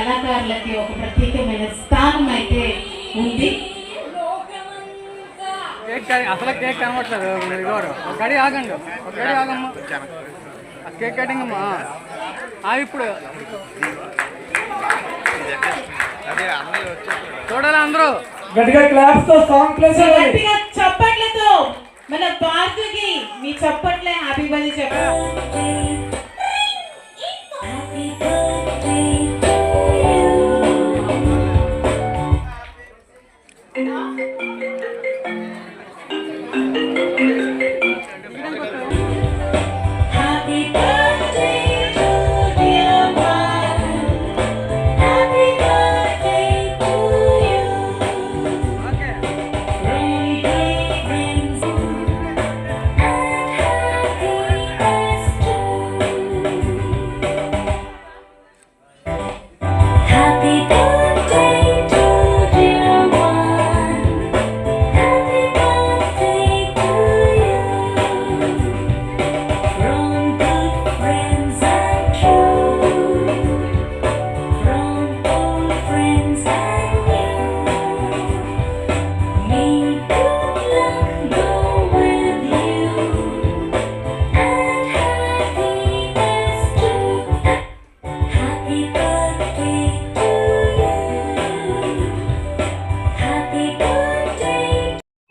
కళాకారులకి ఒక ప్రత్యేకమైన స్థానం అయితే ఉంది అసలు కేక్ కనబడతారు మీరు ఇదిగోరు. ఒక గడి ఆగండి. ఒక గడి ఆగమ్మా. ఆ కేక్ కటింగ్ అమ్మా ఆ ఇప్పుడు. చూడాలి అందరూ? గట్టిగా క్లాప్స్తో సాంగ్ ప్లే చేయాలి. గట్టిగా చప్పట్లతో. మన భారతికి మీ చప్పట్లే హ్యాపీ బర్త్డే చెప్పండి Thank you.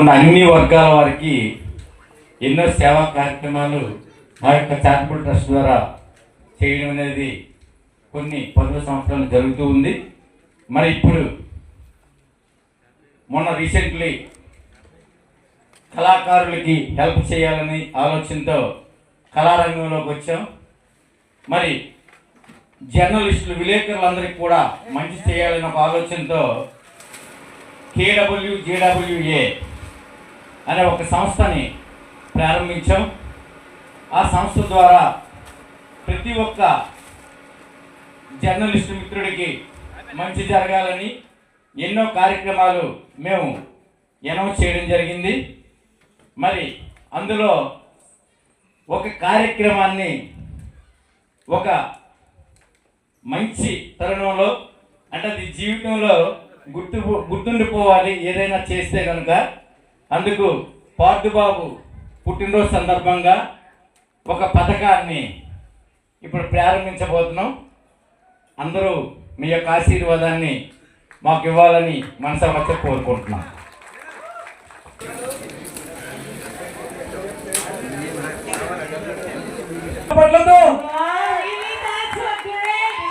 ఉన్న అన్ని వర్గాల వారికి ఎన్నో సేవా కార్యక్రమాలు మా యొక్క చారిటబుల్ ట్రస్ట్ ద్వారా చేయడం అనేది కొన్ని పదవ సంవత్సరాలు జరుగుతూ ఉంది. మరి ఇప్పుడు మొన్న రీసెంట్లీ కళాకారులకి హెల్ప్ చేయాలని ఆలోచనతో కళారంగంలోకి వచ్చాం. మరి జర్నలిస్టులు విలేకరులందరికీ కూడా మంచి చేయాలని ఒక ఆలోచనతో కేడబ్ల్యూ జేడబ్ల్యూఏ అనే ఒక సంస్థని ప్రారంభించాం. ఆ సంస్థ ద్వారా ప్రతి ఒక్క జర్నలిస్టు మిత్రుడికి మంచి జరగాలని ఎన్నో కార్యక్రమాలు మేము అనౌన్స్ చేయడం జరిగింది. మరి అందులో ఒక కార్యక్రమాన్ని ఒక మంచి తరుణంలో అంటే అది జీవితంలో గుర్తు గుర్తుండిపోవాలి ఏదైనా చేస్తే కనుక అందుకు పార్దుబాబు పుట్టినరోజు సందర్భంగా ఒక పథకాన్ని ఇప్పుడు ప్రారంభించబోతున్నాం అందరూ మీ యొక్క ఆశీర్వాదాన్ని మాకు ఇవ్వాలని మనసామచ్చ కోరుకుంటున్నాం.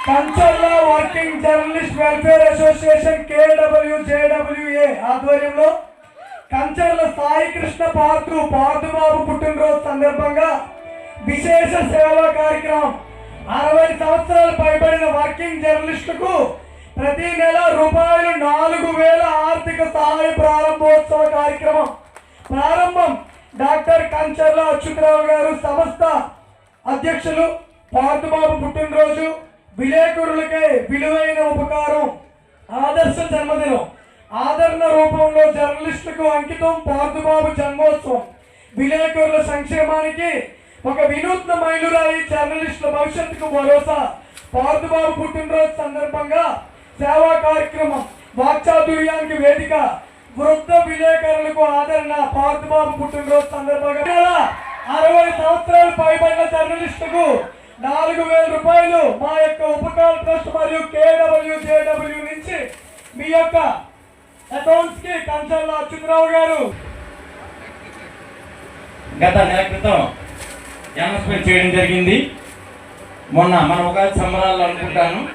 Kancharla working journalist welfare association K W J W A ఆధ్వర్యంలో కంచర్ల సాయి కృష్ణ పార్తు పాతుబాబు పుట్టినరోజు సందర్భంగా విశేష సేవా కార్యక్రమం. అరవై సంవత్సరాలు పైబడిన వర్కింగ్ జర్నలిస్టుకు ప్రతి నెల రూపాయలు నాలుగు వేల ఆర్థిక సహాయ ప్రారంభోత్సవ కార్యక్రమం. ప్రారంభం డాక్టర్ కంచర్ల అచ్యుతరావు గారు సంస్థ అధ్యక్షులు పార్థబాబు పుట్టినరోజు విలేకరులకే విలువైన ఉపకారం. ఆదర్శ జన్మదినం. ఆదరణ రూపంలో జర్నలిస్టుకు అంకితం పార్థుబాబు జన్మోత్సవం. విలేకరుల సంక్షేమానికి ఒక వినూత్న మైలురాయి జర్నలిస్టుల భవిష్యత్తుకు భరోసా. పార్థుబాబు పుట్టినరోజు సందర్భంగా సేవా కార్యక్రమం వాక్చాతుర్యానికి వేదిక వృద్ధ విలేకరులకు ఆదరణ పార్థుబాబు పుట్టినరోజు సందర్భంగా. అరవై సంవత్సరాలు పైబడిన జర్నలిస్టుకు నాలుగు వేల రూపాయలు మా యొక్క ఉపకార ట్రస్ట్ మరియు కేడబ్ల్యూ జేడబ్ల్యూ నుంచి మీ యొక్క అకౌంట్స్కి కంచర్ల అచ్యుతరావు గారు. గత నెల క్రితం అనౌన్స్మెంట్ చేయడం జరిగింది. మొన్న మన ఉగాది సంబరాలు అనుకుంటాను.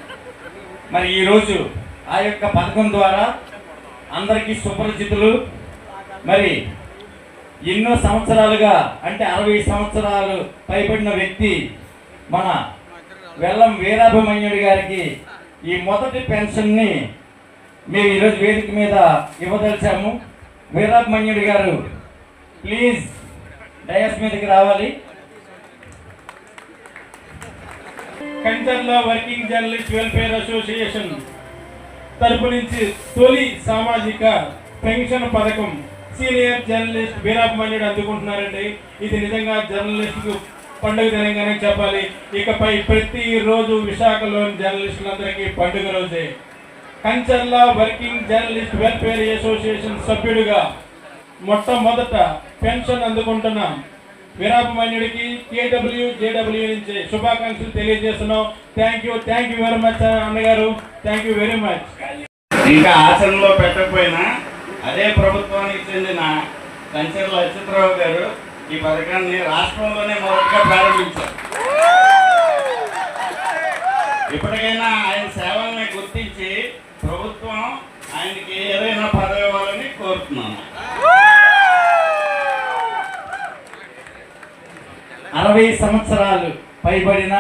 మరి ఈరోజు ఆ యొక్క పథకం ద్వారా అందరికీ సుపరిచితులు. మరి ఎన్నో సంవత్సరాలుగా అంటే అరవై సంవత్సరాలు పైబడిన వ్యక్తి మన వెల్లం వీరాభిమన్యుడి గారికి ఈ మొదటి పెన్షన్ని మేము ఈరోజు వేదిక మీద ఇవ్వదలిచాము. వీరాభిమన్యుడి గారు ప్లీజ్ డయాస్ మీదకి రావాలి. Kancharla working journalist welfare association తరపు నుంచి తొలి సామాజిక పెన్షన్ పథకం సీనియర్ జర్నలిస్ట్ వీరాభిమన్యుడు అందుకుంటున్నారండి. ఇది నిజంగా జర్నలిస్టుకు పండుగ దినంగానే చెప్పాలి. ఇకపై ప్రతిరోజు విశాఖలోని జర్నలిస్టులందరికీ పండుగ రోజే. Kancharla working journalist welfare association సభ్యుడిగా మొట్టమొదట పెన్షన్ అందుకుంటున్న వీరాపమన్యుడికి కేడబ్ల్యూ జేడబ్ల్యూ నుంచి శుభాకాంక్షలు తెలియజేస్తున్నాం. Thank you thank you very much అన్నగారు. థ్యాంక్ యూ వెరీ మచ్ ఇంకా ఆచరణలో పెట్టకపోయినా అదే ప్రభుత్వానికి చెందిన కంచెర్ల అచ్యుతరావు గారు ఈ పథకాన్ని రాష్ట్రంలోనే మొదటిగా ప్రారంభించారు. ఇప్పటికైనా ఆయన సేవల్ని గుర్తించి ప్రభుత్వం ఆయనకి ఏదైనా పదవి ఇవ్వాలని కోరుతున్నాను అరవై సంవత్సరాలు పైబడిన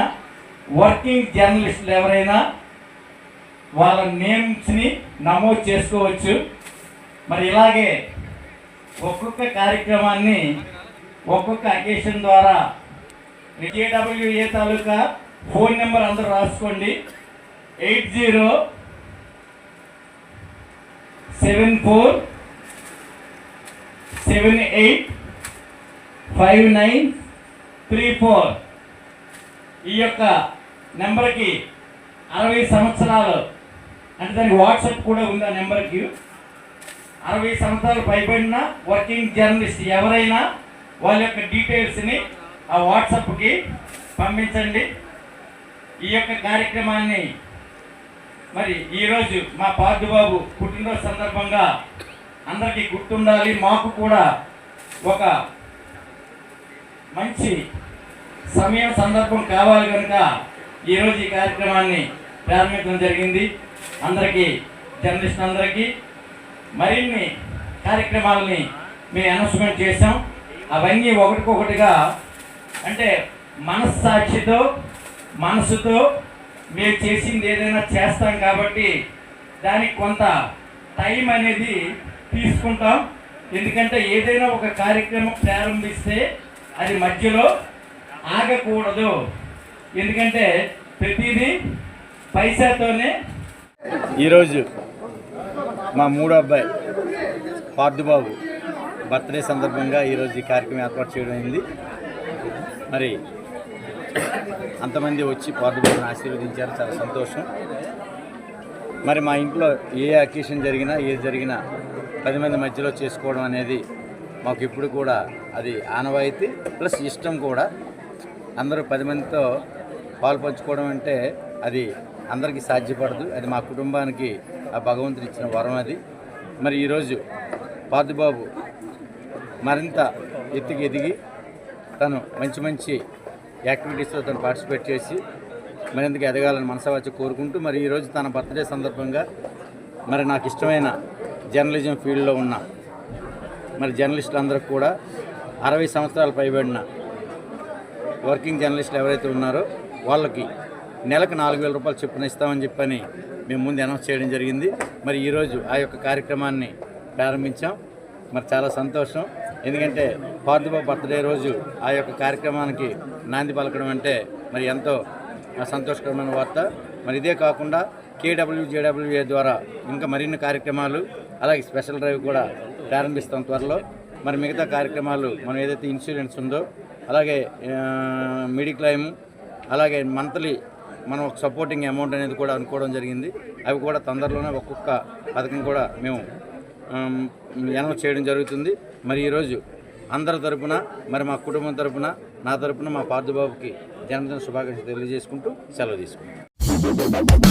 వర్కింగ్ జర్నలిస్టులు ఎవరైనా వాళ్ళ నేమ్స్ని నమోదు చేసుకోవచ్చు. మరి ఇలాగే ఒక్కొక్క కార్యక్రమాన్ని ఒక్కొక్క అకేషన్ ద్వారా జేడబ్ల్యూఏ తాలూకా ఫోన్ నెంబర్ అందరూ రాసుకోండి. Eight zero seven four seven eight five nine three four ఈ యొక్క నెంబర్కి అరవై సంవత్సరాలు అంటే దానికి వాట్సాప్ కూడా ఉంది ఆ నెంబర్కి. అరవై సంవత్సరాలు పైబడిన వర్కింగ్ జర్నలిస్ట్ ఎవరైనా వాళ్ళ యొక్క డీటెయిల్స్ని ఆ వాట్సాప్కి పంపించండి. ఈ యొక్క కార్యక్రమాన్ని మరి ఈరోజు మా పార్థబాబు పుట్టినరోజు సందర్భంగా అందరికీ గుర్తుండాలి. మాకు కూడా ఒక మంచి సమయం సందర్భం కావాలి కనుక ఈరోజు ఈ కార్యక్రమాన్ని ప్రారంభించడం జరిగింది. అందరికీ జర్నలిస్ట్ అందరికీ మరిన్ని కార్యక్రమాలని మేము అనౌన్స్మెంట్ చేసాం అవన్నీ ఒకటికొకటిగా అంటే మనస్సాక్షితో మనసుతో మేము చేసింది ఏదైనా చేస్తాం కాబట్టి దానికి కొంత టైం అనేది తీసుకుంటాం. ఎందుకంటే ఏదైనా ఒక కార్యక్రమం ప్రారంభిస్తే అది మధ్యలో ఆగకూడదు. ఎందుకంటే ప్రతిదీ పైసాతోనే. ఈరోజు మా మూడో అబ్బాయి పార్థుబాబు బర్త్డే సందర్భంగా ఈరోజు ఈ కార్యక్రమం ఏర్పాటు చేయడం అయింది. మరి అంతమంది వచ్చి పార్థుబాబుని ఆశీర్వదించారు. చాలా సంతోషం. మరి మా ఇంట్లో ఏ అకేషన్ జరిగినా ఏది జరిగినా పది మంది మధ్యలో చేసుకోవడం అనేది మాకు ఇప్పుడు కూడా అది ఆనవాయితీ ప్లస్ ఇష్టం కూడా. అందరూ పది మందితో పాలు పంచుకోవడం అంటే అది అందరికీ సాధ్యపడదు. అది మా కుటుంబానికి ఆ భగవంతుడు ఇచ్చిన వరం అది. మరి ఈరోజు పార్థిబాబు మరింత ఎత్తుకి ఎదిగి తను మంచి మంచి యాక్టివిటీస్లో తను పార్టిసిపేట్ చేసి మరింతగా ఎదగాలని మనసవాచి కోరుకుంటూ మరి ఈరోజు తన బర్త్డే సందర్భంగా మరి నాకు ఇష్టమైన జర్నలిజం ఫీల్డ్లో ఉన్న మరి జర్నలిస్టులందరూ కూడా అరవై సంవత్సరాలు పైబడిన వర్కింగ్ జర్నలిస్టులు ఎవరైతే ఉన్నారో వాళ్ళకి నెలకు నాలుగు వేల రూపాయలు చొప్పున ఇస్తామని చెప్పని మేము ముందు అనౌన్స్ చేయడం జరిగింది. మరి ఈరోజు ఆ యొక్క కార్యక్రమాన్ని ప్రారంభించాం. మరి చాలా సంతోషం. ఎందుకంటే పార్థిబాబు బర్త్డే రోజు ఆ యొక్క కార్యక్రమానికి నాంది పలకడం అంటే మరి ఎంతో సంతోషకరమైన వార్త. మరి ఇదే కాకుండా కేడబ్ల్యూ జేడబ్ల్యూఏ ద్వారా ఇంకా మరిన్ని కార్యక్రమాలు అలాగే స్పెషల్ డ్రైవ్ కూడా ప్రారంభిస్తాం త్వరలో. మరి మిగతా కార్యక్రమాలు మనం ఏదైతే ఇన్సూరెన్స్ ఉందో అలాగే మెడిక్లైమ్ అలాగే మంత్లీ మనం ఒక సపోర్టింగ్ అమౌంట్ అనేది కూడా అనుకోవడం జరిగింది. అవి కూడా తొందరలోనే ఒక్కొక్క పథకం కూడా మేము అనౌన్స్ చేయడం జరుగుతుంది. మరి ఈరోజు అందరి తరపున మరి మా కుటుంబం తరపున నా తరపున మా పార్థబాబుకి జన్మదిన శుభాకాంక్షలు తెలియజేసుకుంటూ సెలవు తీసుకుంటాం